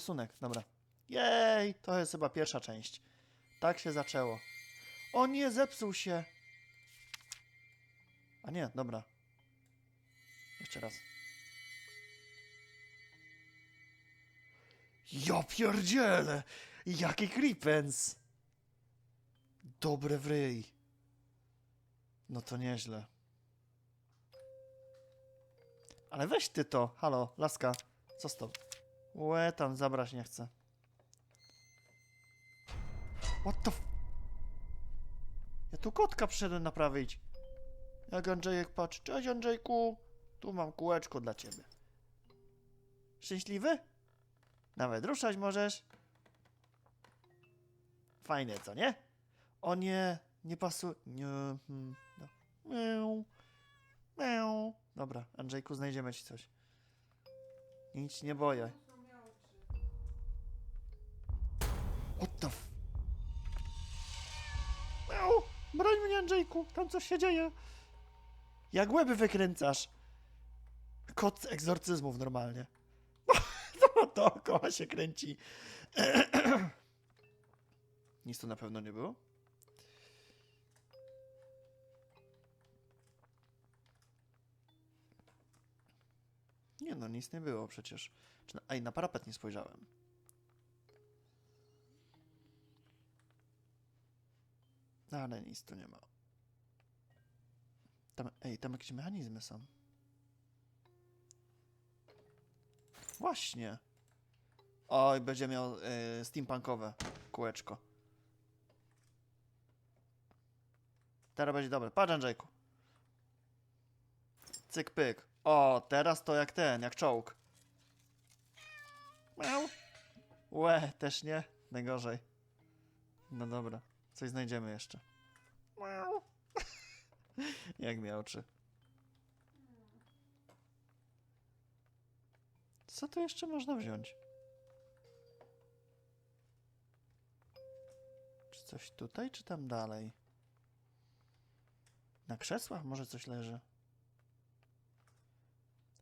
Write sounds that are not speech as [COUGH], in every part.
Rysunek, dobra. Jej, to jest chyba pierwsza część. Tak się zaczęło. O nie, zepsuł się. A nie, dobra. Jeszcze raz. Ja pierdzielę! Jaki creepens! Dobre w ryj. No to nieźle. Ale weź ty to. Halo, laska. Co z to? Łe, tam zabrać nie chcę. What the f... Ja tu kotka przyszedłem naprawić. Jak Andrzejek patrz. Cześć Andrzejku. Tu mam kółeczko dla ciebie. Szczęśliwy? Nawet ruszać możesz. Fajne, co nie? O nie, nie pasuje. Nie. Hmm, no. Miau. Miau. Dobra, Andrzejku, znajdziemy ci coś. Nic nie boję. What the f... Broń mnie, Andrzejku. Tam coś się dzieje. Jak łeby wykręcasz. Kot z egzorcyzmów normalnie. [LAUGHS] To dookoła się kręci. [CLEARS THROAT] Nic tu na pewno nie było. Nie no, nic nie było przecież. Czy na, ej, na parapet nie spojrzałem. No, ale nic tu nie ma. Tam, ej, tam jakieś mechanizmy są. Właśnie. Oj, będzie miał y, steampunkowe kółeczko. Teraz będzie dobre. Patrz, Andrzejku. Cyk, pyk. O, teraz to jak ten, jak czołg. Miau. Łe, też nie? Najgorzej. No dobra, coś znajdziemy jeszcze. Miau. [LAUGHS] jak mi oczy. Co tu jeszcze można wziąć? Czy coś tutaj, czy tam dalej? Na krzesłach może coś leży?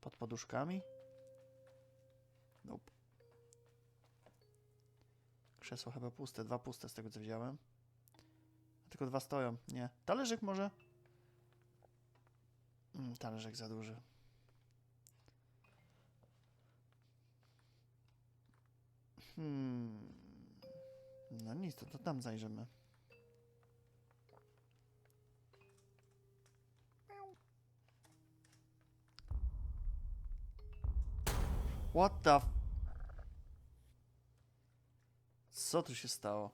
Pod poduszkami? Nope. Krzesła chyba puste, dwa puste z tego co widziałem. Tylko dwa stoją. Nie. Talerzyk może? Mm, talerzyk za duży. Hmm. No nic, to, to tam zajrzymy. What the... Co tu się stało?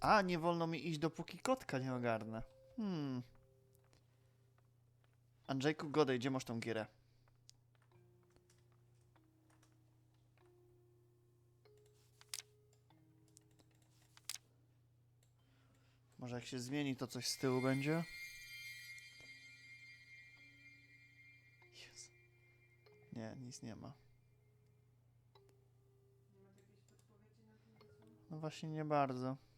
A, nie wolno mi iść, dopóki kotka nie ogarnę. Hmm. Andrzejku, godej, gdzie masz tą gierę? Może jak się zmieni, to coś z tyłu będzie? Jezu. Nie, nic nie ma. No właśnie nie bardzo.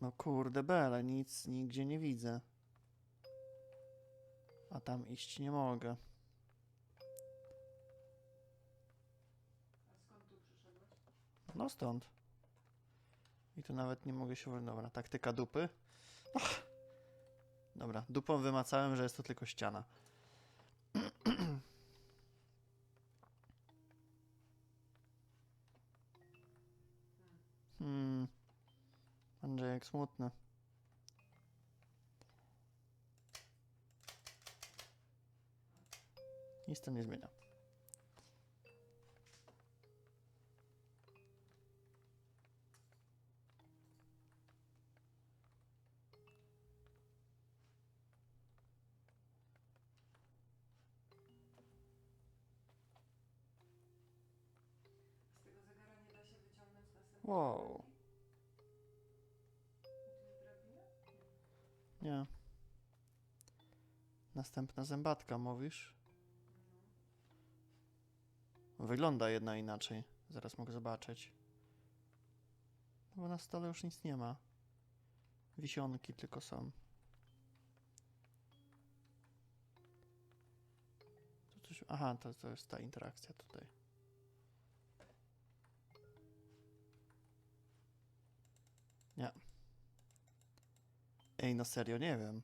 No kurde bele, nic nigdzie nie widzę. A tam iść nie mogę. No stąd. I tu nawet nie mogę się... Dobra, taktyka dupy. Dobra, dupą wymacałem, że jest to tylko ściana. Smutny. Nic to nie zmienia. Następna zębatka, mówisz? Wygląda jedna inaczej. Zaraz mogę zobaczyć. No bo na stole już nic nie ma. Wisionki tylko są. Tu coś... Aha, to, to jest ta interakcja tutaj. Nie. Ej, no serio, nie wiem.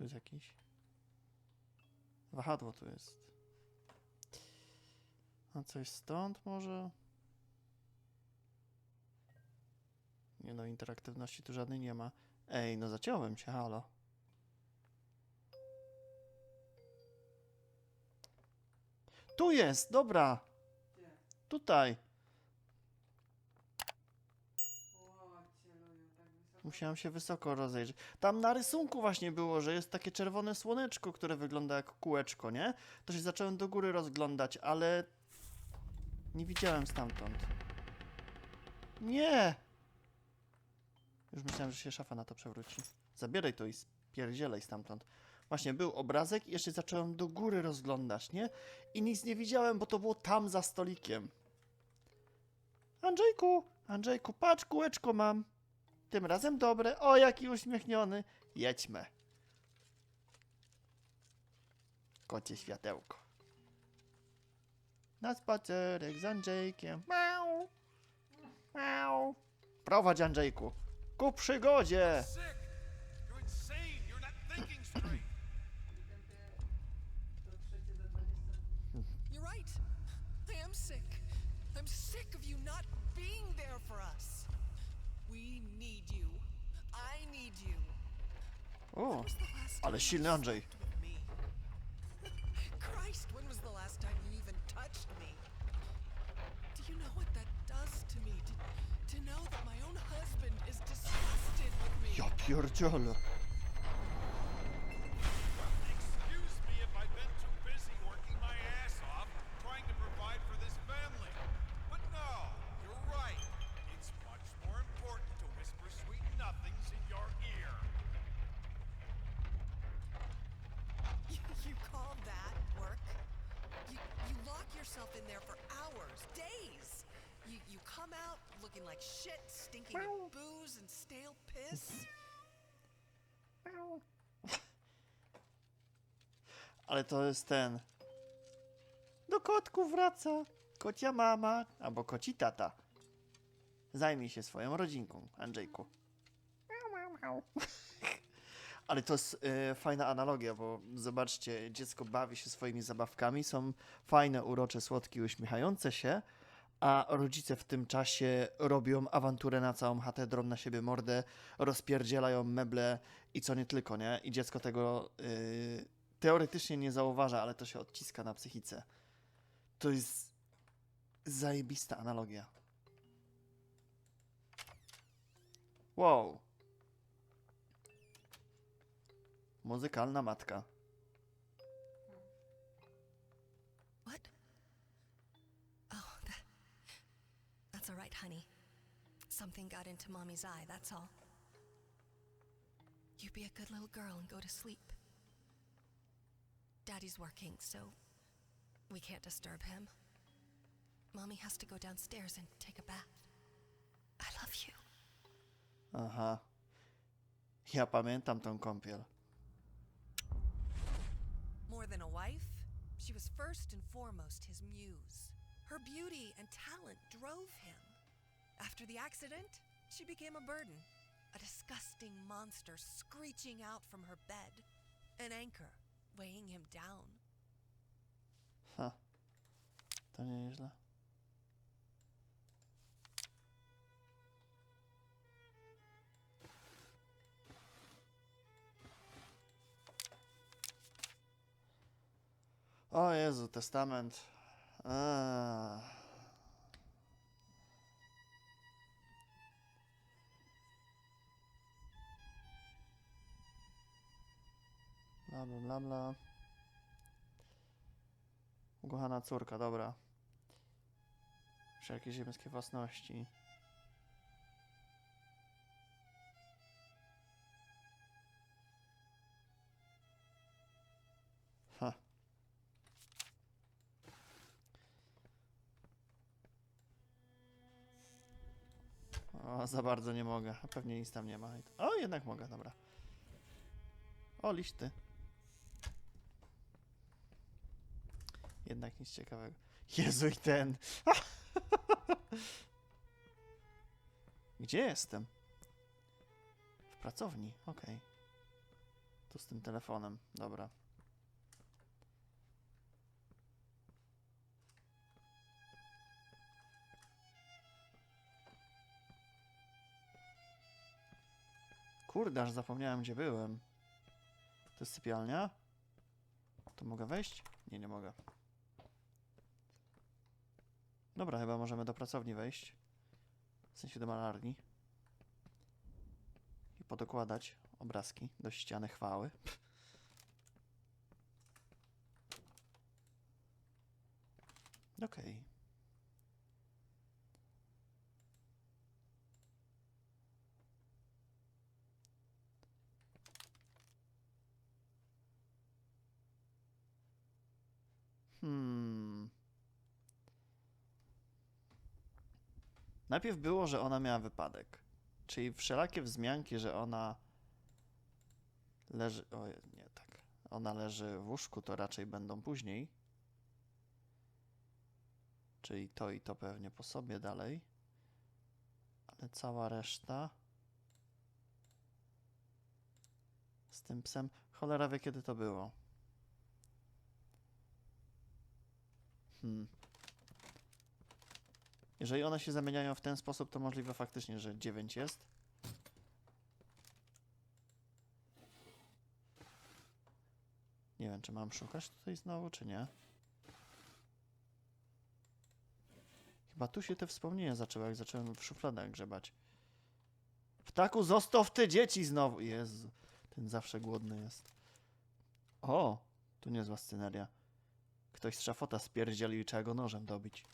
Tu jest jakiś... Wahadło tu jest. A coś stąd może? Nie no, interaktywności tu żadnej nie ma. Ej, no zaciąłem się, halo. Tu jest, dobra. Tutaj. O, cieluju, tak wysoko. Musiałem się wysoko rozejrzeć. Tam na rysunku właśnie było, że jest takie czerwone słoneczko, które wygląda jak kółeczko, nie? To się zacząłem do góry rozglądać, ale nie widziałem stamtąd. Nie! Już myślałem, że się szafa na to przewróci. Zabieraj to i spierdzielaj stamtąd. Właśnie, był obrazek i jeszcze zacząłem do góry rozglądać, nie? I nic nie widziałem, bo to było tam za stolikiem. Andrzejku, Andrzejku, patrz, kółeczko mam. Tym razem dobre. O, jaki uśmiechniony. Jedźmy. Kocie światełko. Na spacerek z Andrzejkiem. Miau. Miau. Prowadź, Andrzejku. Ku przygodzie. O, ale silny Andrzej. Christ, when was the last time you even touched me? Do you know what that does to me? To, to know that my own husband is disgusted with me. Ja pierdzielę. Excuse me if I've been too busy working my ass off trying to provide for this family. But no, you're right. It's much more important to whisper sweet nothings in your ear. You, you call that work? You, you lock there for hours, days. You, you come out looking like shit, stinking of booze and stale piss. Ale to jest ten. Do kotków wraca. Kocia mama albo koci tata. Zajmij się swoją rodzinką, Andrzejku. Miau, miau, miau. Ale to jest e, fajna analogia, bo zobaczcie, dziecko bawi się swoimi zabawkami, są fajne, urocze, słodkie, uśmiechające się, a rodzice w tym czasie robią awanturę na całą chatę, drą na siebie mordę, rozpierdzielają meble i co nie tylko, nie? I dziecko tego y, teoretycznie nie zauważa, ale to się odciska na psychice. To jest zajebista analogia. Wow. Muzykalna matka. What? Oh, that, that's all right, honey. Something got into Mommy's eye, that's all. You be a good little girl and go to sleep. Daddy's working, so we can't disturb him. Mommy has to go downstairs and take a bath. I love you. Aha. Ja pamiętam tą kąpiel. Than a wife, she was first and foremost his muse. Her beauty and talent drove him. After the accident, she became a burden, a disgusting monster screeching out from her bed, an anchor weighing him down. Ha. To nieźle. O Jezu, testament. Eee. Bla, bla, bla, bla. Ukochana córka, dobra. Wszelkie ziemskie własności. Za bardzo nie mogę. Pewnie nic tam nie ma. O, jednak mogę, dobra. O, liśty. Jednak nic ciekawego. Jezu i ten. [LAUGHS] Gdzie jestem? W pracowni, okej. Tu z tym telefonem, dobra. Kurde, aż zapomniałem gdzie byłem. To jest sypialnia? Tu mogę wejść? Nie, nie mogę. Dobra, chyba możemy do pracowni wejść. W sensie do malarni. I podokładać obrazki do ściany chwały. [LAUGHS] Okej. Hmm. Najpierw było, że ona miała wypadek. Czyli wszelakie wzmianki, że ona leży. O, nie tak. Ona leży w łóżku, to raczej będą później. Czyli to i to pewnie po sobie dalej. Ale cała reszta. Z tym psem. Cholera wie, kiedy to było. Hmm. Jeżeli one się zamieniają w ten sposób, to możliwe faktycznie, że 9 jest. Nie wiem, czy mam szukać tutaj znowu, czy nie. Chyba tu się te wspomnienia zaczęły, jak zacząłem w szufladach grzebać. Ptaku, zostaw te dzieci znowu! Jezu, ten zawsze głodny jest. O, tu niezła sceneria. Ktoś z szafota spierdzielił i trzeba go nożem dobić.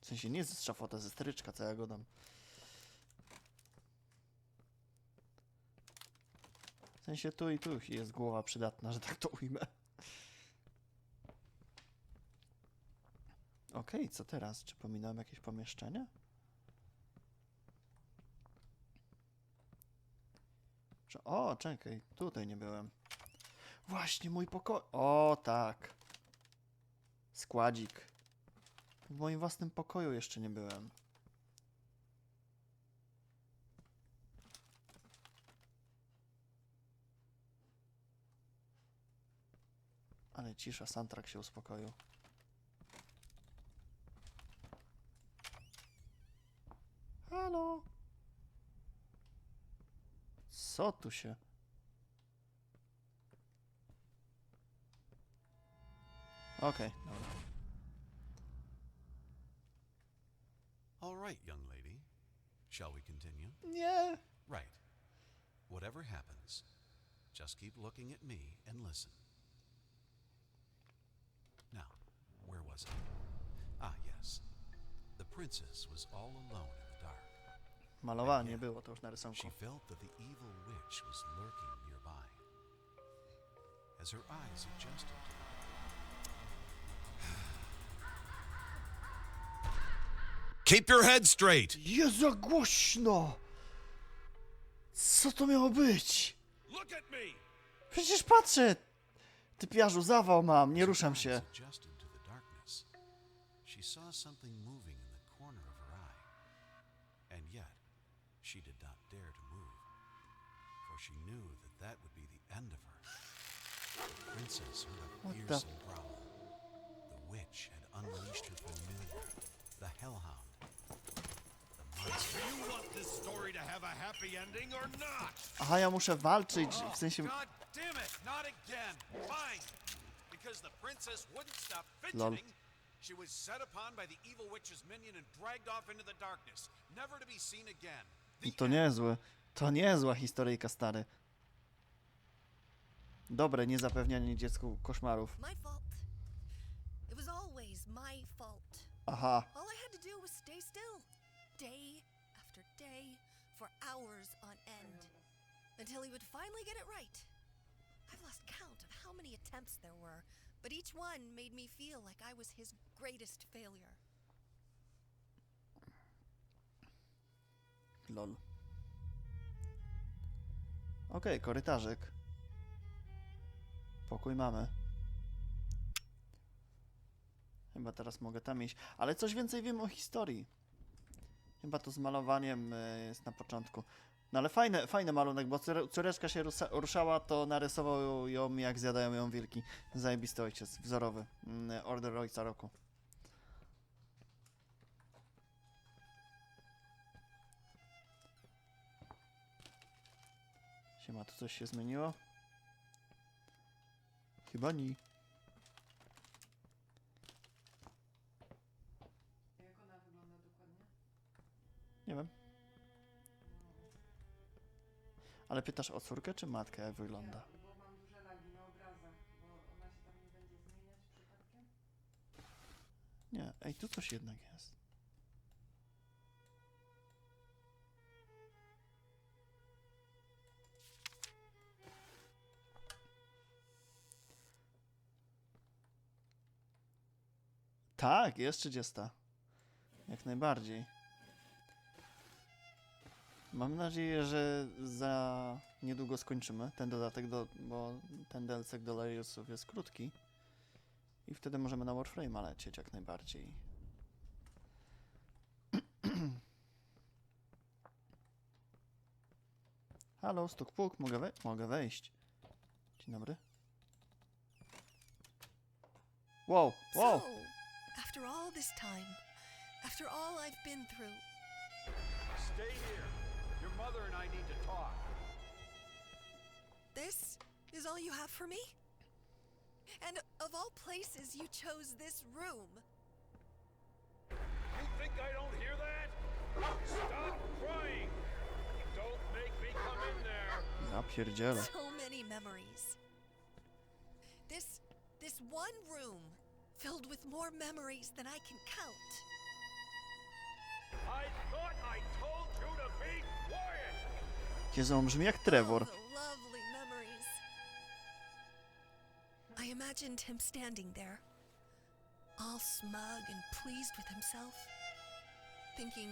W sensie nie z szafota, ze stryczka, co ja go dam. W sensie tu i tu jest głowa przydatna, że tak to ujmę. Okej, co teraz? Czy pominąłem jakieś pomieszczenie? O, czekaj, tutaj nie byłem. Właśnie, mój pokój. O, tak. Składzik. W moim własnym pokoju jeszcze nie byłem. Ale cisza, soundtrack się uspokoił. Halo? Co tu się... Okej, dobra. All right, young lady. Shall we continue? Yeah. Right. Whatever happens, just keep looking at me and listen. Now, where was I? Ah, yes. The princess was all alone in the dark. Malowanie było to już na rysunku. She felt that the evil witch was lurking nearby. As her eyes adjusted to the Keep your head straight! Jezu, jak głośno! Co to miało być? Look at me! Przecież patrzę! Typiarzu, zawał mam, nie ruszam się. eyes adjusted to the darkness. She saw something moving in the corner of her eye. And yet, she did not dare to move, for she knew that that would be the end of her. The princess heard a What the- fearsome growl. The witch had unleashed her familiar, the hellhound. Aha, ja muszę walczyć, w sensie... Lol. She was set upon by the evil witch's minion and dragged off into the darkness, never to be seen again. The To niezłe. To niezła historyjka, stary. Dobre, nie zapewnianie dziecku koszmarów. My fault. It was always my fault. Aha. All I had to do was stay still, day after day for hours on end until he would finally get it right. I've lost count of how many attempts there were, but each one made me feel like I was his greatest failure. Lol. Okej, okay, korytarzyk. Pokój mamy. Chyba teraz mogę tam iść. Ale coś więcej wiem o historii. Chyba to z malowaniem y, jest na początku. No ale fajny, fajny malunek, bo córe- córeczka się ruszała, to narysował ją jak zjadają ją wilki. Zajebisty ojciec, wzorowy. Mm, Order Ojca Roku. Siema, tu coś się zmieniło? Chyba nie. Jak ona wygląda dokładnie? Nie wiem. Ale pytasz o córkę czy matkę, jak wygląda? Nie, bo mam duże lagi na obrazach, bo ona się tam nie będzie zmieniać przypadkiem. Nie, ej, tu coś jednak jest. Tak, jest 30. Jak najbardziej. Mam nadzieję, że za niedługo skończymy ten dodatek, do, bo ten DLC do Layersów jest krótki. I wtedy możemy na Warframe'a lecieć jak najbardziej. [CLEARS THROAT] Halo, stuk puk, mogę, we mogę wejść. Dzień dobry. Wow, wow! So, after all this time, after all I've been through, Stay here. Your mother and I need to talk. this is all you have for me? And of all places, you chose this room. You think I don't hear that? Stop crying! Don't make me come in there! Ja pierdzielę. So many memories. This this one room filled with more memories than I can count. Jezu, on brzmi jak Trevor. I imagined him standing there, all smug and pleased with himself, thinking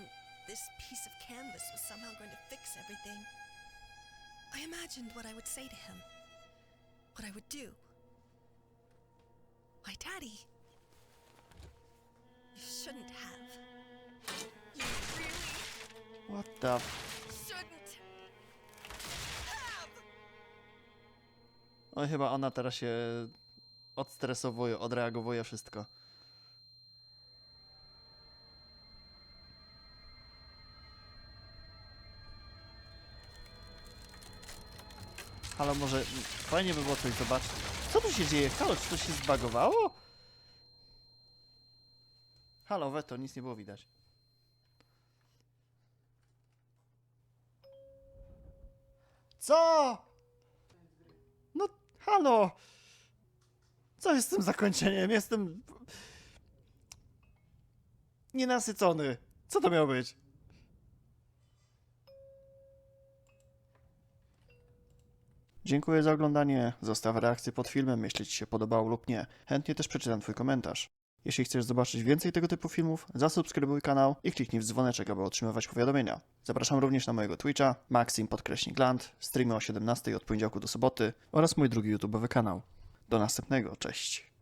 this piece of canvas was somehow going to fix everything. I imagined what I would say to him, what I would do. My daddy. You shouldn't have. What the. Oj, chyba ona teraz się odstresowuje, odreagowuje wszystko. Halo, może fajnie by było coś zobaczyć. Co tu się dzieje? Halo, czy to się zbagowało? Halo, Weto, nic nie było widać. Co? No, halo! Co jest z tym zakończeniem? Jestem... Nienasycony. Co to miało być? Dziękuję za oglądanie. Zostaw reakcję pod filmem, jeśli Ci się podobało lub nie. Chętnie też przeczytam Twój komentarz. Jeśli chcesz zobaczyć więcej tego typu filmów, zasubskrybuj kanał i kliknij w dzwoneczek, aby otrzymywać powiadomienia. Zapraszam również na mojego Twitcha, Maxim podkreśnik Land, streamy o 17 od poniedziałku do soboty oraz mój drugi YouTubeowy kanał. Do następnego, cześć.